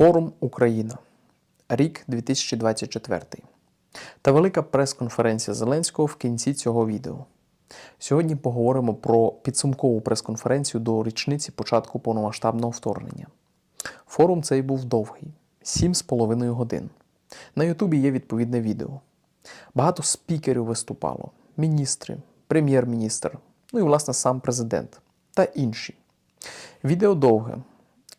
Форум Україна. Рік 2024. Та велика прес-конференція Зеленського в кінці цього відео. Сьогодні поговоримо про підсумкову прес-конференцію до річниці початку повномасштабного вторгнення. Форум цей був довгий 7,5 годин. На Ютубі є відповідне відео. Багато спікерів виступало: міністри, прем'єр-міністр, ну і, власне, сам президент та інші. Відео довге.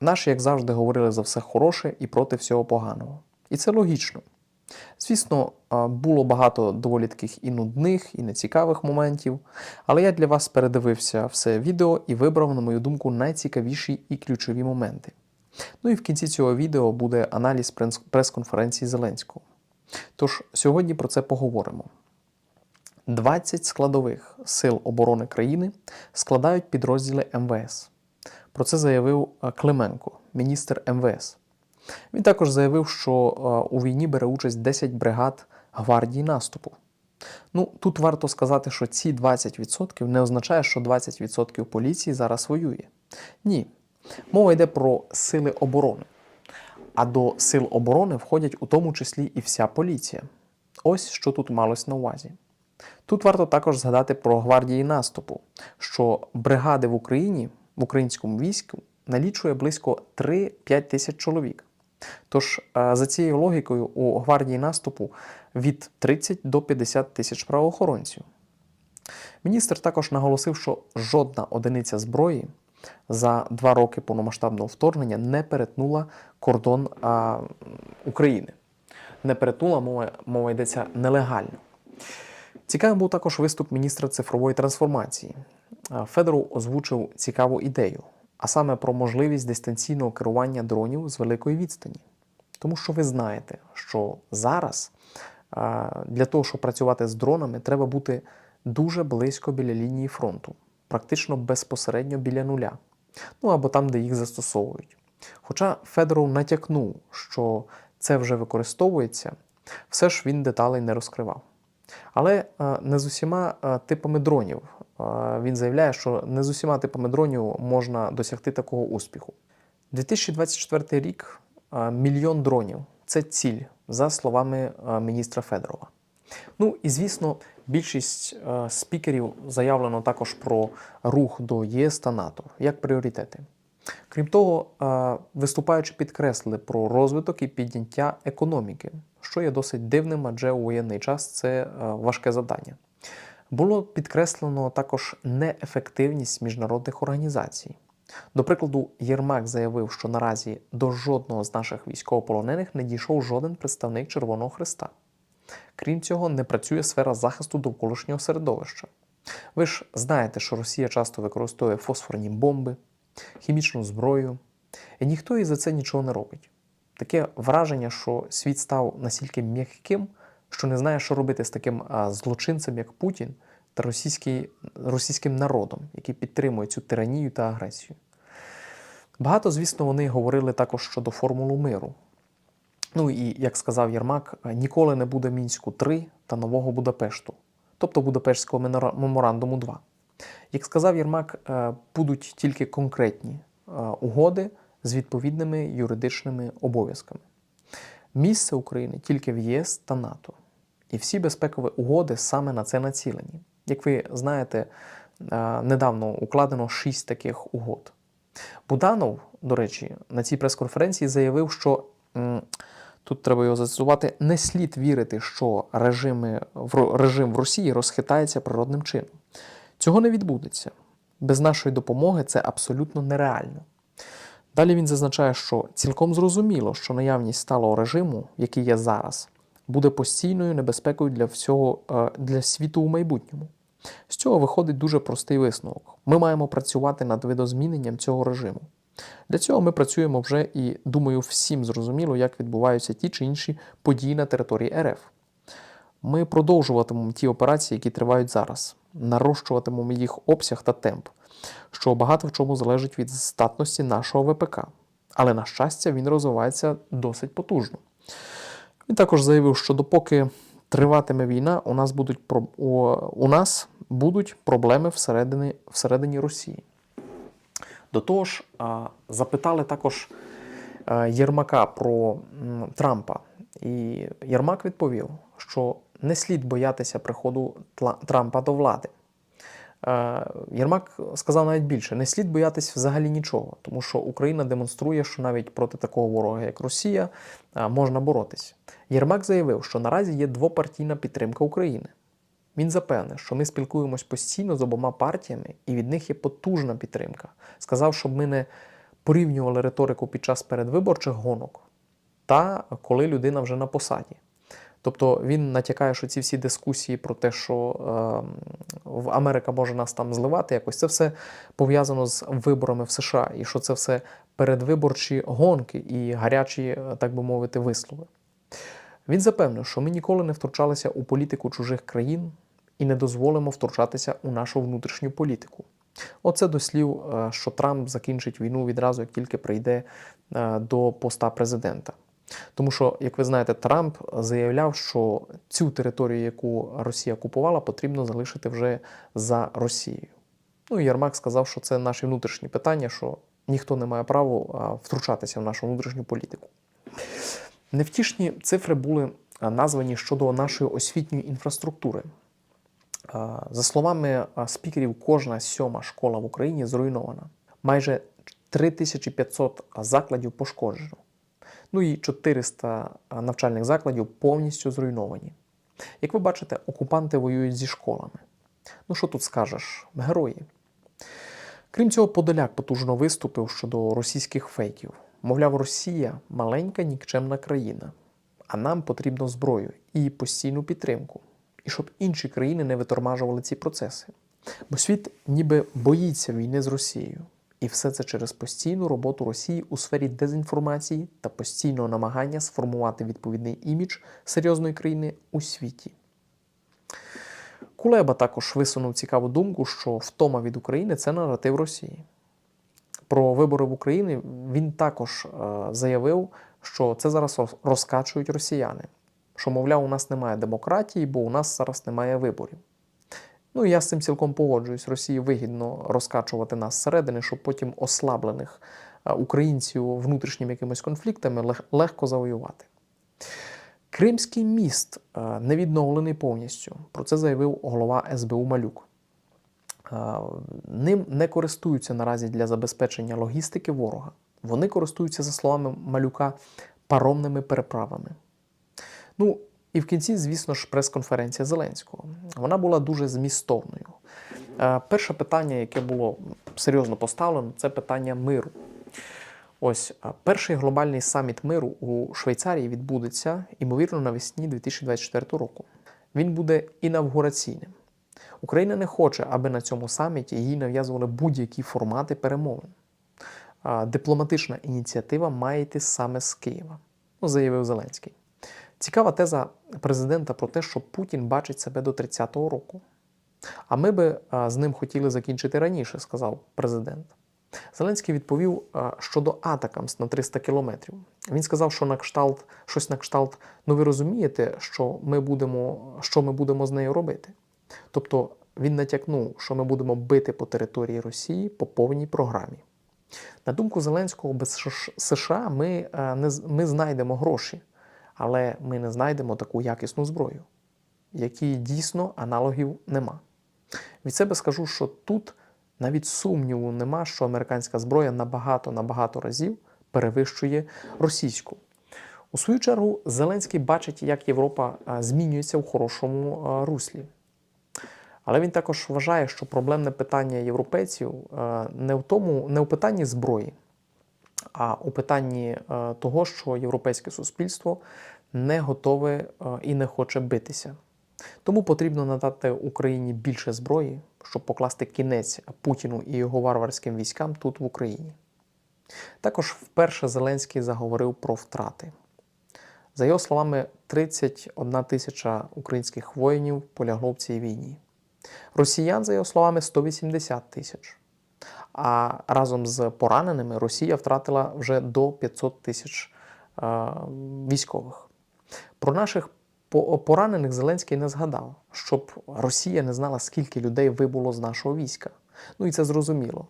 Наші, як завжди, говорили за все хороше і проти всього поганого. І це логічно. Звісно, було багато доволі таких і нудних, і нецікавих моментів, але я для вас передивився все відео і вибрав, на мою думку, найцікавіші і ключові моменти. Ну і в кінці цього відео буде аналіз прес-конференції Зеленського. Тож сьогодні про це поговоримо. 20 складових сил оборони країни складають підрозділи МВС. Про це заявив е, Клименко, міністр МВС. Він також заявив, що е, у війні бере участь 10 бригад гвардії наступу. Ну, тут варто сказати, що ці 20% не означає, що 20% поліції зараз воює. Ні. Мова йде про сили оборони. А до сил оборони входять у тому числі і вся поліція. Ось що тут малось на увазі. Тут варто також згадати про гвардії наступу, що бригади в Україні, в українському війську, налічує близько 3-5 тисяч чоловік. Тож, е, за цією логікою, у гвардії наступу від 30 до 50 тисяч правоохоронців. Міністр також наголосив, що жодна одиниця зброї за два роки повномасштабного вторгнення не перетнула кордон а, України. Не перетнула, мова, мова йдеться нелегально. Цікавим був також виступ міністра цифрової трансформації. А, Федоров озвучив цікаву ідею, а саме про можливість дистанційного керування дронів з великої відстані. Тому що ви знаєте, що зараз для того, щоб працювати з дронами, треба бути дуже близько біля лінії фронту, практично безпосередньо біля нуля, ну або там, де їх застосовують. Хоча Федоров натякнув, що це вже використовується, все ж він деталей не розкривав. Але е, не з усіма е, типами дронів. Е, Він заявляє, що не з усіма типами дронів можна досягти такого успіху. 2024 рік мільйон дронів це ціль, за словами міністра Федорова. Ну і звісно, більшість спікерів заявлено також про рух до ЄС та НАТО як пріоритети. Крім того, е, виступаючи підкреслили про розвиток і підняття економіки, що є досить дивним, адже у воєнний час це е, важке завдання. Було підкреслено також неефективність міжнародних організацій. До прикладу, Єрмак заявив, що наразі до жодного з наших військовополонених не дійшов жоден представник Червоного Христа. Крім цього, не працює сфера захисту довколишнього середовища. Ви ж знаєте, що Росія часто використовує фосфорні бомби, хімічну зброю, і ніхто і за це нічого не робить. Таке враження, що світ став настільки м'яким, що не знає, що робити з таким злочинцем, як Путін, та російський, російським народом, який підтримує цю тиранію та агресію. Багато, звісно, вони говорили також щодо формулу миру. Ну і, як сказав Єрмак, ніколи не буде Мінську 3 та нового Будапешту, тобто Будапештського меморандуму 2. Як сказав Єрмак, е, будуть тільки конкретні е, угоди з відповідними юридичними обов'язками. Місце України тільки в ЄС та НАТО. І всі безпекові угоди саме на це націлені. Як ви знаєте, е, недавно укладено шість таких угод. Буданов, до речі, на цій прес-конференції заявив, що тут треба його зацитувати, не слід вірити, що режими, режим в Росії розхитається природним чином. Цього не відбудеться. Без нашої допомоги це абсолютно нереально. Далі він зазначає, що цілком зрозуміло, що наявність сталого режиму, який є зараз, буде постійною небезпекою для всього е, для світу у майбутньому. З цього виходить дуже простий висновок. Ми маємо працювати над видозміненням цього режиму. Для цього ми працюємо вже і думаю, всім зрозуміло, як відбуваються ті чи інші події на території РФ. Ми продовжуватимемо ті операції, які тривають зараз, нарощуватимемо їх обсяг та темп, що багато в чому залежить від здатності нашого ВПК. Але, на щастя, він розвивається досить потужно. Він також заявив, що допоки триватиме війна, у нас будуть, у, у нас будуть проблеми всередині, всередині Росії. До того ж, запитали також е, Єрмака про Трампа. І Єрмак відповів, що не слід боятися приходу Трампа до влади. Е, Єрмак сказав навіть більше: не слід боятися взагалі нічого, тому що Україна демонструє, що навіть проти такого ворога, як Росія, е, можна боротися. Єрмак заявив, що наразі є двопартійна підтримка України. Він запевнив, що ми спілкуємось постійно з обома партіями, і від них є потужна підтримка. Сказав, щоб ми не порівнювали риторику під час передвиборчих гонок та коли людина вже на посаді. Тобто він натякає, що ці всі дискусії про те, що е, Америка може нас там зливати, якось це все пов'язано з виборами в США, і що це все передвиборчі гонки і гарячі, е, так би мовити, вислови. Він запевнив, що ми ніколи не втручалися у політику чужих країн і не дозволимо втручатися у нашу внутрішню політику. Оце до слів, е, що Трамп закінчить війну відразу, як тільки прийде е, до поста президента. Тому що, як ви знаєте, Трамп заявляв, що цю територію, яку Росія купувала, потрібно залишити вже за Росією. Ну і Єрмак сказав, що це наші внутрішні питання, що ніхто не має права втручатися в нашу внутрішню політику. Невтішні цифри були названі щодо нашої освітньої інфраструктури. За словами спікерів, кожна сьома школа в Україні зруйнована. Майже 3500 закладів пошкоджено. Ну і 400 навчальних закладів повністю зруйновані. Як ви бачите, окупанти воюють зі школами. Ну що тут скажеш? Герої. Крім цього, Подоляк потужно виступив щодо російських фейків. Мовляв, Росія маленька нікчемна країна, а нам потрібно зброю і постійну підтримку, і щоб інші країни не витормажували ці процеси. Бо світ ніби боїться війни з Росією. І все це через постійну роботу Росії у сфері дезінформації та постійного намагання сформувати відповідний імідж серйозної країни у світі. Кулеба також висунув цікаву думку, що втома від України це наратив Росії. Про вибори в Україні він також е, заявив, що це зараз розкачують росіяни. Що, мовляв, у нас немає демократії, бо у нас зараз немає виборів. Ну я з цим цілком погоджуюсь. Росії вигідно розкачувати нас зсередини, щоб потім ослаблених е, українців внутрішніми якимись конфліктами легко завоювати. Кримський міст е, не відновлений повністю. Про це заявив голова СБУ Малюк. Е, Ним не користуються наразі для забезпечення логістики ворога. Вони користуються, за словами Малюка, паромними переправами. Ну, і в кінці, звісно ж, прес-конференція Зеленського. Вона була дуже змістовною. Е, Перше питання, яке було серйозно поставлено, це питання миру. Ось е, перший глобальний саміт миру у Швейцарії відбудеться, ймовірно, навесні 2024 року. Він буде інавгураційним. Україна не хоче, аби на цьому саміті їй нав'язували будь-які формати перемовин. Дипломатична ініціатива має йти саме з Києва, ну, заявив Зеленський. Цікава теза президента про те, що Путін бачить себе до 30-го року. А ми би з ним хотіли закінчити раніше, сказав президент. Зеленський відповів щодо Атакамс на 300 кілометрів. Він сказав, що на кшталт, щось на кшталт, ну ви розумієте, що ми будемо, що ми будемо з нею робити. Тобто він натякнув, що ми будемо бити по території Росії по повній програмі. На думку Зеленського, без США ми, е, не, ми знайдемо гроші, але ми не знайдемо таку якісну зброю, якій дійсно аналогів нема. Від себе скажу, що тут навіть сумніву нема, що американська зброя набагато набагато разів перевищує російську. У свою чергу, Зеленський бачить, як Європа змінюється в хорошому руслі. Але він також вважає, що проблемне питання європейців не в тому, не у питанні зброї, а у питанні е, того, що європейське суспільство не готове е, і не хоче битися. Тому потрібно надати Україні більше зброї, щоб покласти кінець Путіну і його варварським військам тут в Україні. Також вперше Зеленський заговорив про втрати. За його словами, 31 тисяча українських воїнів полягло в цій війні. Росіян, за його словами, 180 тисяч. А разом з пораненими Росія втратила вже до 500 тисяч е, військових. Про наших поранених Зеленський не згадав, щоб Росія не знала, скільки людей вибуло з нашого війська. Ну і це зрозуміло.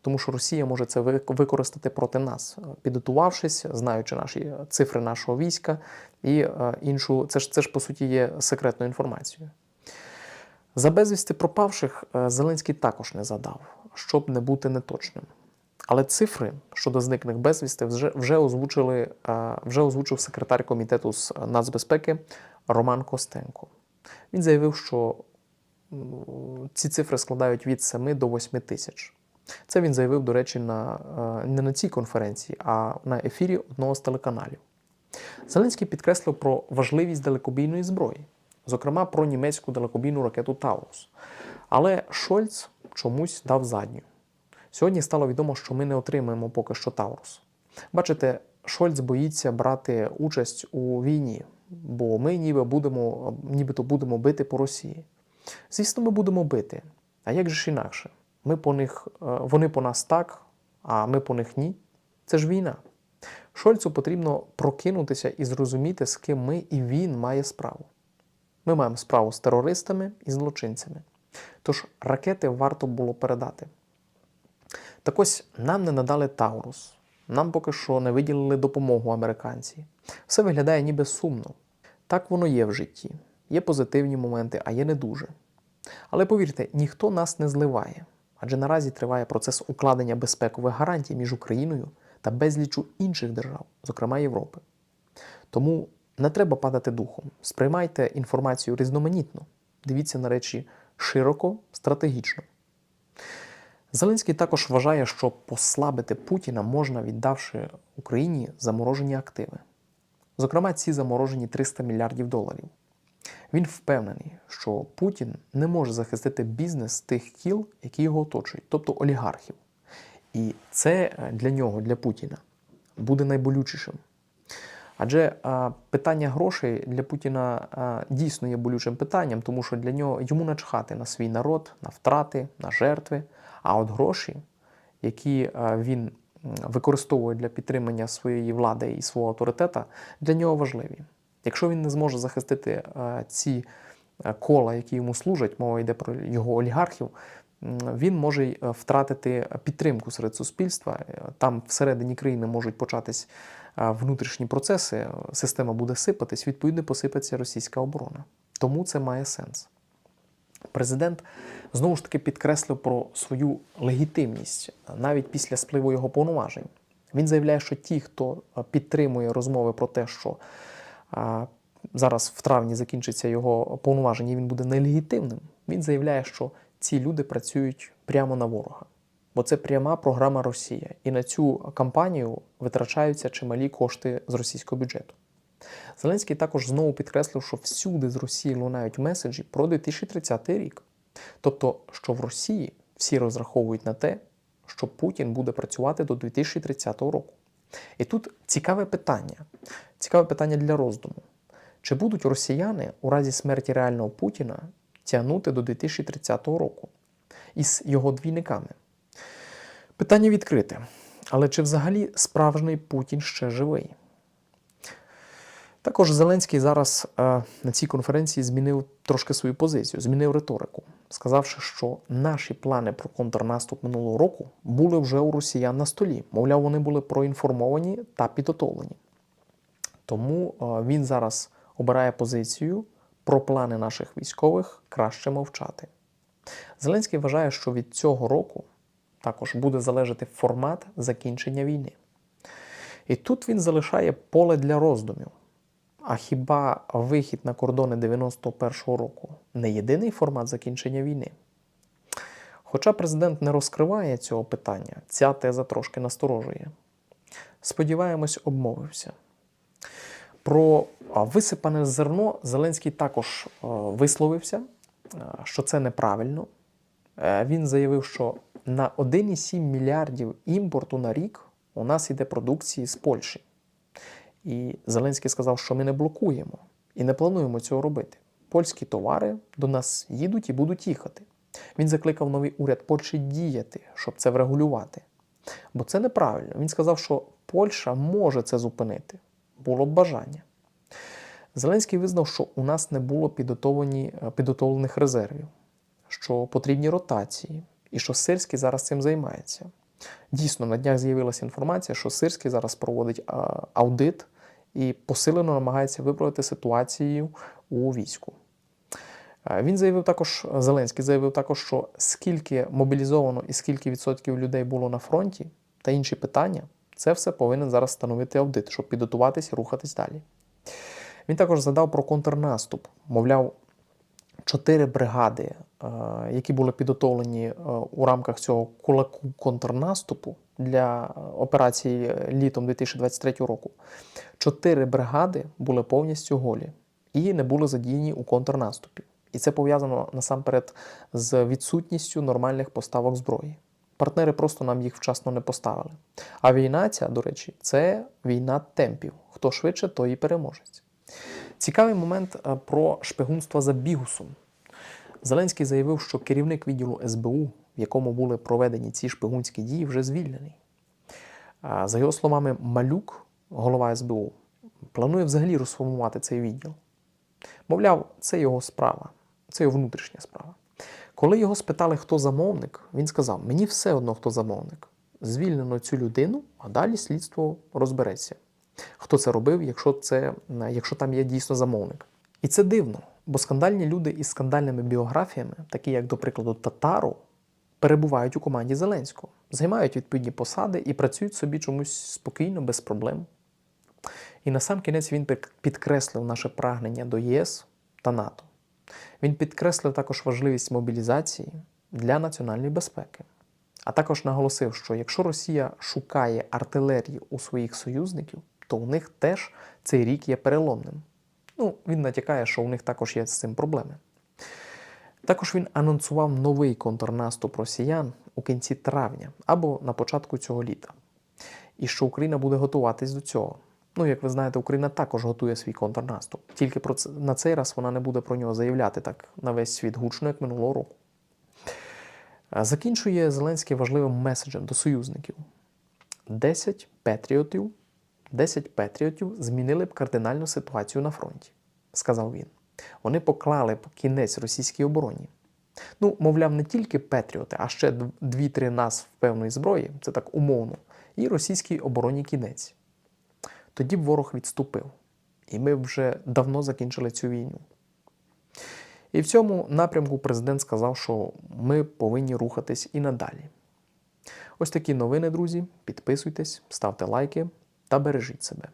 тому що Росія може це використати проти нас, е, підготувавшись, знаючи наші цифри нашого війська і е, іншу. Це ж це ж по суті є секретною інформацією. За безвісти пропавших е, Зеленський також не задав, щоб не бути неточним. Але цифри щодо зникних безвісти вже, вже, озвучили, е, вже озвучив секретар комітету з нацбезпеки Роман Костенко. Він заявив, що ці цифри складають від 7 до 8 тисяч. Це він заявив, до речі, на, е, не на цій конференції, а на ефірі одного з телеканалів. Зеленський підкреслив про важливість далекобійної зброї, зокрема про німецьку далекобійну ракету Таурус. Але Шольц чомусь дав задню. Сьогодні стало відомо, що ми не отримаємо поки що Таурус. Бачите, Шольц боїться брати участь у війні, бо ми ніби будемо, нібито будемо бити по Росії. Звісно, ми будемо бити. А як же ж інакше? Ми по них, е, вони по нас так, а ми по них ні. Це ж війна. Шольцу потрібно прокинутися і зрозуміти, з ким ми і він має справу. Ми маємо справу з терористами і злочинцями. Тож ракети варто було передати. Так ось нам не надали Таурус. Нам поки що не виділили допомогу американці. Все виглядає ніби сумно. Так воно є в житті. Є позитивні моменти, а є не дуже. Але повірте, ніхто нас не зливає, адже наразі триває процес укладення безпекових гарантій між Україною та безлічу інших держав, зокрема Європи. Тому не треба падати духом. Сприймайте інформацію різноманітно, дивіться на речі широко, стратегічно. Зеленський також вважає, що послабити Путіна можна, віддавши Україні заморожені активи. Зокрема, ці заморожені 300 мільярдів доларів. Він впевнений, що Путін не може захистити бізнес тих кіл, які його оточують, тобто олігархів. І це для нього, для Путіна, буде найболючішим. Адже питання грошей для Путіна дійсно є болючим питанням, тому що для нього йому начхати на свій народ, на втрати, на жертви. А от гроші, які він використовує для підтримання своєї влади і свого авторитета, для нього важливі. Якщо він не зможе захистити ці кола, які йому служать, мова йде про його олігархів, він може е, втратити підтримку серед суспільства. Е, Там всередині країни можуть початись внутрішні процеси, е, система буде сипатись, відповідно посипеться російська оборона. Тому це має сенс. Президент знову ж таки підкреслив про свою легітимність навіть після спливу його повноважень. Він заявляє, що ті, хто підтримує розмови про те, що зараз в травні закінчиться його повноваження, і він буде нелегітимним. Він заявляє, що ці люди працюють прямо на ворога. Бо це пряма програма Росія, і на цю кампанію витрачаються чималі кошти з російського бюджету. Зеленський також знову підкреслив, що всюди з Росії лунають меседжі про 2030 рік. Тобто, що в Росії всі розраховують на те, що Путін буде працювати до 2030 року. І тут цікаве питання, цікаве питання для роздуму. Чи будуть росіяни у разі смерті реального Путіна тягнути до 2030 року із його двійниками? Питання відкрите. Але чи взагалі справжній Путін ще живий? Також Зеленський зараз е, на цій конференції змінив трошки свою позицію, змінив риторику, сказавши, що наші плани про контрнаступ минулого року були вже у росіян на столі. Мовляв, вони були проінформовані та підготовлені. Тому е, він зараз обирає позицію про плани наших військових краще мовчати. Зеленський вважає, що від цього року також буде залежати формат закінчення війни. І тут він залишає поле для роздумів. А хіба вихід на кордони 91-го року не єдиний формат закінчення війни? Хоча президент не розкриває цього питання, ця теза трошки насторожує. Сподіваємось, обмовився. Про висипане зерно Зеленський також е, висловився, е, що це неправильно. Е, Він заявив, що на 1,7 мільярдів імпорту на рік у нас йде продукції з Польщі. І Зеленський сказав, що ми не блокуємо і не плануємо цього робити. Польські товари до нас їдуть і будуть їхати. Він закликав новий уряд Польщі діяти, щоб це врегулювати. Бо це неправильно. Він сказав, що Польща може це зупинити. Було б бажання. Зеленський визнав, що у нас не було е, підготовлених резервів, що потрібні ротації, і що Сирський зараз цим займається. Дійсно, на днях з'явилася інформація, що Сирський зараз проводить аудит і посилено намагається виправити ситуацію у війську. Е, Він заявив також, Зеленський заявив також, що скільки мобілізовано і скільки відсотків людей було на фронті та інші питання, це все повинен зараз встановити аудит, щоб підготуватися і рухатись далі. Він також задав про контрнаступ. Мовляв, чотири бригади, е, які були підготовлені е, у рамках цього кулаку контрнаступу для е, операції літом 2023 року. Чотири бригади були повністю голі і не були задіяні у контрнаступі. І це пов'язано насамперед з відсутністю нормальних поставок зброї. Партнери просто нам їх вчасно не поставили. А війна ця, до речі, це війна темпів. Хто швидше, той і переможець. Цікавий момент е, про шпигунство за бігусом. Зеленський заявив, що керівник відділу СБУ, в якому були проведені ці шпигунські дії, вже звільнений. За його словами, Малюк, голова СБУ, планує взагалі розформувати цей відділ. Мовляв, це його справа, це його внутрішня справа. Коли його спитали, хто замовник, він сказав: мені все одно, хто замовник. Звільнено цю людину, а далі слідство розбереться. Хто це робив, якщо, це, якщо там є дійсно замовник. І це дивно, бо скандальні люди із скандальними біографіями, такі як, до прикладу, Татару, перебувають у команді Зеленського, займають відповідні посади і працюють собі чомусь спокійно, без проблем. І на сам кінець він підкреслив наше прагнення до ЄС та НАТО. Він підкреслив також важливість мобілізації для національної безпеки, а також наголосив, що якщо Росія шукає артилерію у своїх союзників, то у них теж цей рік є переломним. Ну, він натякає, що у них також є з цим проблеми. Також він анонсував новий контрнаступ росіян у кінці травня або на початку цього літа. І що Україна буде готуватись до цього. Ну, як ви знаєте, Україна також готує свій контрнаступ. Тільки про це, на цей раз вона не буде про нього заявляти так на весь світ гучно, як минулого року. Закінчує Зеленський важливим меседжем до союзників: 10 патріотів, 10 патріотів змінили б кардинальну ситуацію на фронті, сказав він. Вони поклали б кінець російській обороні. Ну, мовляв, не тільки патріоти, а ще 2-3 нас в певної зброї, це так умовно, і російській обороні кінець. Тоді б ворог відступив, і ми вже давно закінчили цю війну. І в цьому напрямку президент сказав, що ми повинні рухатись і надалі. Ось такі новини, друзі. Підписуйтесь, ставте лайки та бережіть себе.